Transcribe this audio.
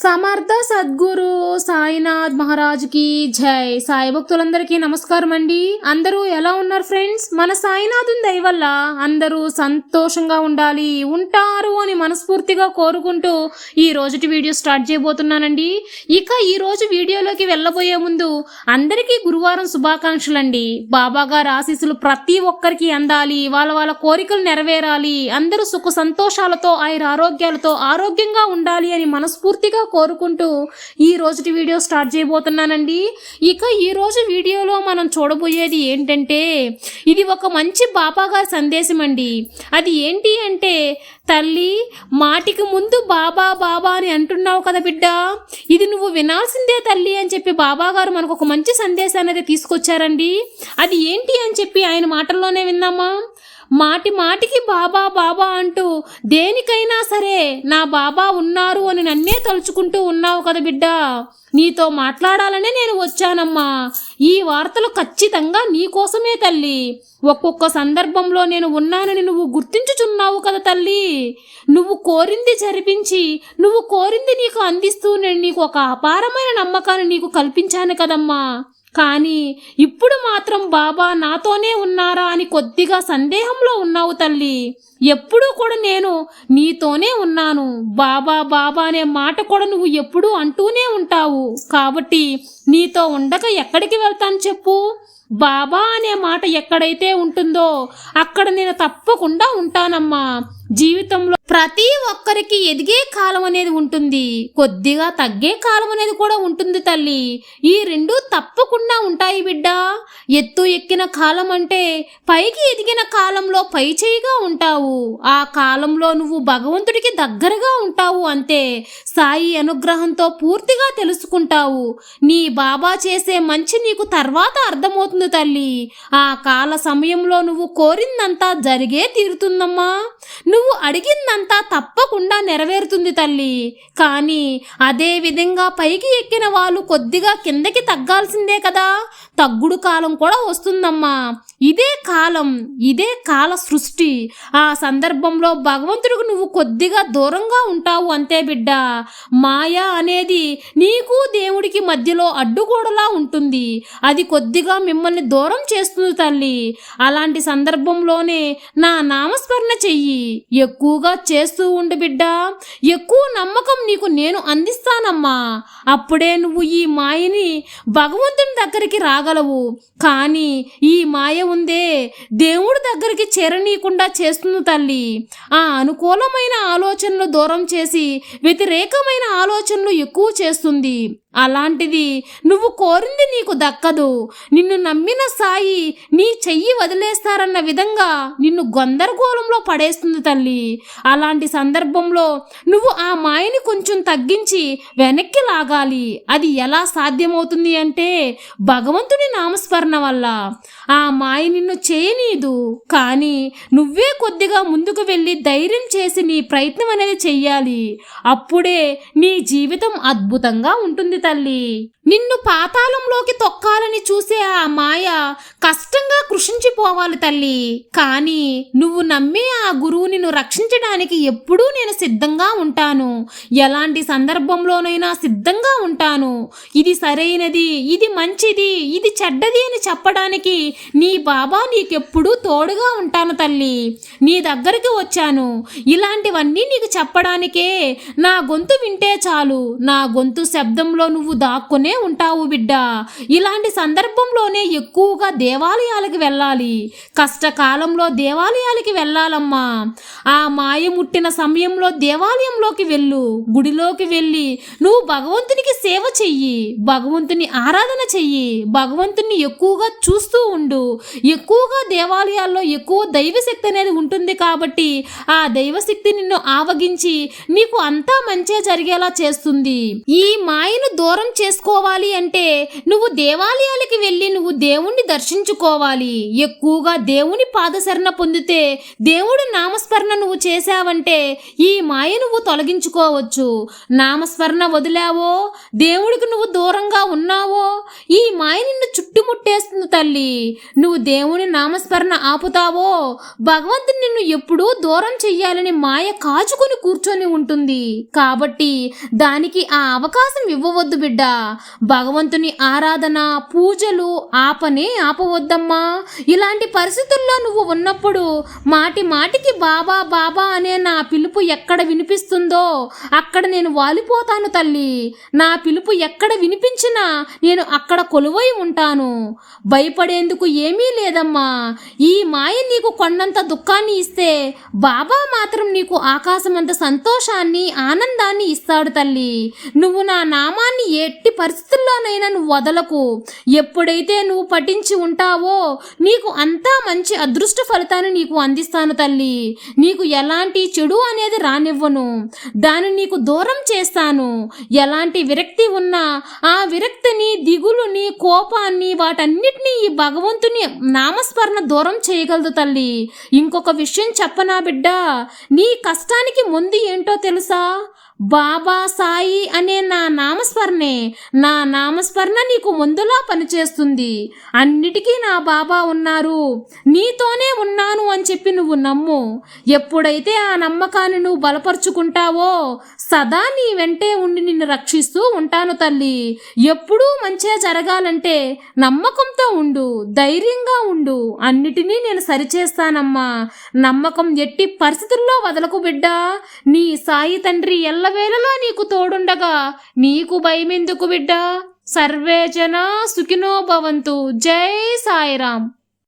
సమర్థ సద్గురు సాయినాథ్ మహారాజ్కి జై. సాయి భక్తులందరికీ నమస్కారం అండి. అందరూ ఎలా ఉన్నారు ఫ్రెండ్స్? మన సాయినాథుని దయ వల్ల అందరూ సంతోషంగా ఉండాలి ఉంటారు అని మనస్ఫూర్తిగా కోరుకుంటూ ఈ రోజుటి వీడియో స్టార్ట్ చేయబోతున్నానండి. ఇక ఈ రోజు వీడియోలోకి వెళ్ళబోయే ముందు అందరికీ గురువారం శుభాకాంక్షలు అండి బాబా గారి ఆశీస్సులు ప్రతి ఒక్కరికి అందాలి వాళ్ళ వాళ్ళ కోరికలు నెరవేరాలి అందరూ సుఖ సంతోషాలతో ఆయన ఆరోగ్యాలతో ఆరోగ్యంగా ఉండాలి అని మనస్ఫూర్తిగా కోరుకుంటూ ఈ రోజుటి వీడియో స్టార్ట్ చేయబోతున్నానండి. ఇక ఈరోజు వీడియోలో మనం చూడబోయేది ఏంటంటే ఇది ఒక మంచి బాబాగారి సందేశం అండి. అది ఏంటి అంటే తల్లి మాటికి ముందు బాబా బాబా అని అంటున్నావు కదా బిడ్డ. ఇది నువ్వు వినాల్సిందే తల్లి అని చెప్పి బాబా గారు మనకు ఒక మంచి సందేశాన్ని అయితే తీసుకొచ్చారండి. అది ఏంటి అని చెప్పి ఆయన మాటల్లోనే విందామా? మాటి మాటికి బాబా బాబా అంటూ దేనికైనా సరే నా బాబా ఉన్నారు అని నన్నే తలుచుకుంటూ ఉన్నావు కదా బిడ్డ. నీతో మాట్లాడాలనే నేను వచ్చానమ్మా. ఈ వార్తలు ఖచ్చితంగా నీ కోసమే తల్లి. ఒక్కొక్క సందర్భంలో నేను ఉన్నానని నువ్వు గుర్తించుచున్నావు కదా తల్లి. నువ్వు కోరింది జరిపించి నువ్వు కోరింది నీకు అందిస్తూ నేను నీకు ఒక అపారమైన నమ్మకాన్ని నీకు కల్పించాను కదమ్మా. కానీ ఇప్పుడు మాత్రం బాబా నాతోనే ఉన్నారా అని కొద్దిగా సందేహంలో ఉన్నావు తల్లి. ఎప్పుడూ కూడా నేను నీతోనే ఉన్నాను. బాబా బాబా అనే మాట కూడా నువ్వు ఎప్పుడూ అంటూనే ఉంటావు. కాబట్టి నీతో ఉండక ఎక్కడికి వెళ్తాను చెప్పు? బాబా అనే మాట ఎక్కడైతే ఉంటుందో అక్కడ నేను తప్పకుండా ఉంటానమ్మా. జీవితంలో ప్రతి ఒక్కరికి ఎదిగే కాలం అనేది ఉంటుంది. కొద్దిగా తగ్గే కాలం అనేది కూడా ఉంటుంది తల్లి. ఈ రెండు తప్పకుండా ఉంటాయి బిడ్డ. ఎత్తు ఎక్కిన కాలం అంటే పైకి ఎదిగిన కాలంలో పై చేయిగా ఉంటావు. ఆ కాలంలో నువ్వు భగవంతుడికి దగ్గరగా ఉంటావు అంతే. సాయి అనుగ్రహంతో పూర్తిగా తెలుసుకుంటావు. నీ బాబా చేసే మంచి నీకు తర్వాత అర్థమవుతుంది తల్లి. ఆ కాల సమయంలో నువ్వు కోరిందంతా జరిగే తీరుతుందమ్మా. నువ్వు అడిగిందంతా తప్పకుండా నెరవేరుతుంది తల్లి. కానీ అదే విధంగా పైకి ఎక్కిన వాళ్ళు కొద్దిగా కిందకి తగ్గాల్సిందే కదా. తగ్గుడు కాలం కూడా వస్తుందమ్మా. ఇదే కాలం ఇదే కాల సృష్టి. ఆ సందర్భంలో భగవంతుడికి నువ్వు కొద్దిగా దూరంగా ఉంటావు అంతే బిడ్డ. మాయ అనేది నీకు దేవుడికి మధ్యలో అడ్డుగోడలా ఉంటుంది. అది కొద్దిగా మిమ్మల్ని దూరం చేస్తుంది తల్లి. అలాంటి సందర్భంలోనే నా నామస్మరణ చెయ్యి. ఎక్కువగా చేస్తూ ఉండు బిడ్డ. ఎక్కువ నమ్మకం నీకు నేను అందిస్తానమ్మా. అప్పుడే నువ్వు ఈ మాయని భగవంతుని దగ్గరికి రాగలవు. కానీ ఈ మాయ ఉందే దేవుడి దగ్గరికి చేరనీయకుండా చేస్తుంది తల్లి. ఆ అనుకూలమైన ఆలోచనలు దూరం చేసి వ్యతిరేకమైన ఆలోచనలు ఎక్కువ చేస్తుంది. అలాంటిది నువ్వు కోరింది నీకు దక్కదు. నిన్ను నమ్మిన సాయి నీ చెయ్యి వదిలేస్తారన్న విధంగా నిన్ను గందరగోళంలో పడేస్తుంది తల్లి. అలాంటి సందర్భంలో నువ్వు ఆ మాయని కొంచెం తగ్గించి వెనక్కి లాగాలి. అది ఎలా సాధ్యమవుతుంది అంటే భగవంతుని నామస్మరణ వల్ల. ఆ మాయ నిన్ను చేయనీదు. కానీ నువ్వే కొద్దిగా ముందుకు వెళ్ళి ధైర్యం చేసి నీ ప్రయత్నం అనేది చెయ్యాలి. అప్పుడే నీ జీవితం అద్భుతంగా ఉంటుంది తల్లి. నిన్ను పాతాళంలోకి తొక్కాలని చూసే ఆ మాయ కష్టంగా కృషించిపోవాలి తల్లి. కానీ నువ్వు నమ్మే ఆ గురువు నిన్ను రక్షించడానికి ఎప్పుడూ నేను సిద్ధంగా ఉంటాను. ఎలాంటి సందర్భంలోనైనా సిద్ధంగా ఉంటాను. ఇది సరైనది ఇది మంచిది ఇది చెడ్డది అని చెప్పడానికి నీ బాబా నీకెప్పుడూ తోడుగా ఉంటాను తల్లి. నీ దగ్గరికి వచ్చాను. ఇలాంటివన్నీ నీకు చెప్పడానికే నా గొంతు వింటే చాలు. నా గొంతు శబ్దంలో నువ్వు దాక్కునే ఉంటావు బిడ్డ. ఇలాంటి సందర్భంలోనే ఎక్కువగా దేవాలయాలకు వెళ్ళాలి. కష్టకాలంలో దేవాలయాలకి వెళ్ళాలమ్మా. ఆ మాయ ముట్టిన సమయంలో దేవాలయంలోకి వెళ్ళు. గుడిలోకి వెళ్ళి నువ్వు భగవంతునికి సేవ చెయ్యి. భగవంతుని ఆరాధన చెయ్యి. భగవంతుని ఎక్కువగా చూస్తూ ఉండు. ఎక్కువగా దేవాలయాల్లో ఎక్కువ దైవశక్తి అనేది ఉంటుంది కాబట్టి ఆ దైవశక్తి నిన్ను ఆవగించి నీకు అంతా మంచే జరిగేలా చేస్తుంది. ఈ మాయను దూరం చేసుకోవాలి అంటే నువ్వు దేవాలయాలకి వెళ్ళి నువ్వు దేవుణ్ణి దర్శించుకోవాలి. ఎక్కువగా దేవుని పాదశరణ పొందితే దేవుడి నామస్మరణ నువ్వు చేశావంటే ఈ మాయ నువ్వు తొలగించుకోవచ్చు. నామస్మరణ వదిలావో దేవుడికి నువ్వు దూరంగా ఉన్నావో ఈ మాయ నిన్ను చుట్టుముట్టేస్తుంది తల్లి. నువ్వు దేవుని నామస్మరణ ఆపుతావో భగవంతుని నిన్ను ఎప్పుడూ దూరం చెయ్యాలని మాయ కాచుకొని కూర్చొని ఉంటుంది. కాబట్టి దానికి ఆ అవకాశం ఇవ్వవద్దు. బిడ్డ. భగవంతుని ఆరాధన పూజలు ఆపనే ఆపవద్దమ్మా. ఇలాంటి పరిస్థితుల్లో నువ్వు ఉన్నప్పుడు మాటి మాటికి బాబా బాబా అనే నా పిలుపు ఎక్కడ వినిపిస్తుందో అక్కడ నేను వాలిపోతాను తల్లి. నా పిలుపు ఎక్కడ వినిపించినా నేను అక్కడ కొలువై ఉంటాను. భయపడేందుకు ఏమీ లేదమ్మా. ఈ మాయ నీకు కొండంత దుఃఖాన్ని ఇస్తే బాబా మాత్రం నీకు ఆకాశమంత సంతోషాన్ని ఆనందాన్ని ఇస్తాడు తల్లి. నువ్వు నా నామాన్ని ఎట్టి పరిస్థితుల్లోనైనా నువ్వు వదలకు. ఎప్పుడైతే నువ్వు పఠించి ఉంటావో నీకు అంతా మంచి అదృష్ట ఫలితాన్ని నీకు అందిస్తాను తల్లి. నీకు ఎలాంటి చెడు అనేది రానివ్వను. దాన్ని నీకు దూరం చేస్తాను. ఎలాంటి విరక్తి ఉన్నా ఆ విరక్తిని దిగులుని కోపాన్ని వాటన్నిటినీ ఈ భగవంతుని నామస్మరణ దూరం చేయగలదు తల్లి. ఇంకొక విషయం చెప్పనా బిడ్డ? నీ కష్టానికి ముందు ఏంటో తెలుసా? బాబా సాయి అనే నా నామస్మరణే. నా నామస్మరణ నీకు ముందులా పనిచేస్తుంది. అన్నిటికీ నా బాబా ఉన్నారు. నీతోనే ఉన్నాను అని చెప్పి నువ్వు నమ్ము. ఎప్పుడైతే ఆ నమ్మకాన్ని నువ్వు బలపరుచుకుంటావో సదా నీ వెంటే ఉండి నిన్ను రక్షిస్తూ ఉంటాను తల్లి. ఎప్పుడూ మంచిగా జరగాలంటే నమ్మకంతో ఉండు ధైర్యంగా ఉండు. అన్నిటినీ నేను సరిచేస్తానమ్మా. నమ్మకం ఎట్టి పరిస్థితుల్లో వదలకు బిడ్డా. నీ సాయి తండ్రి ఎల్లవేళలా నీకు తోడుండగా నీకు భయమెందుకు బిడ్డా? సర్వే జనా సుఖినో భవంతు. జై సాయిరాం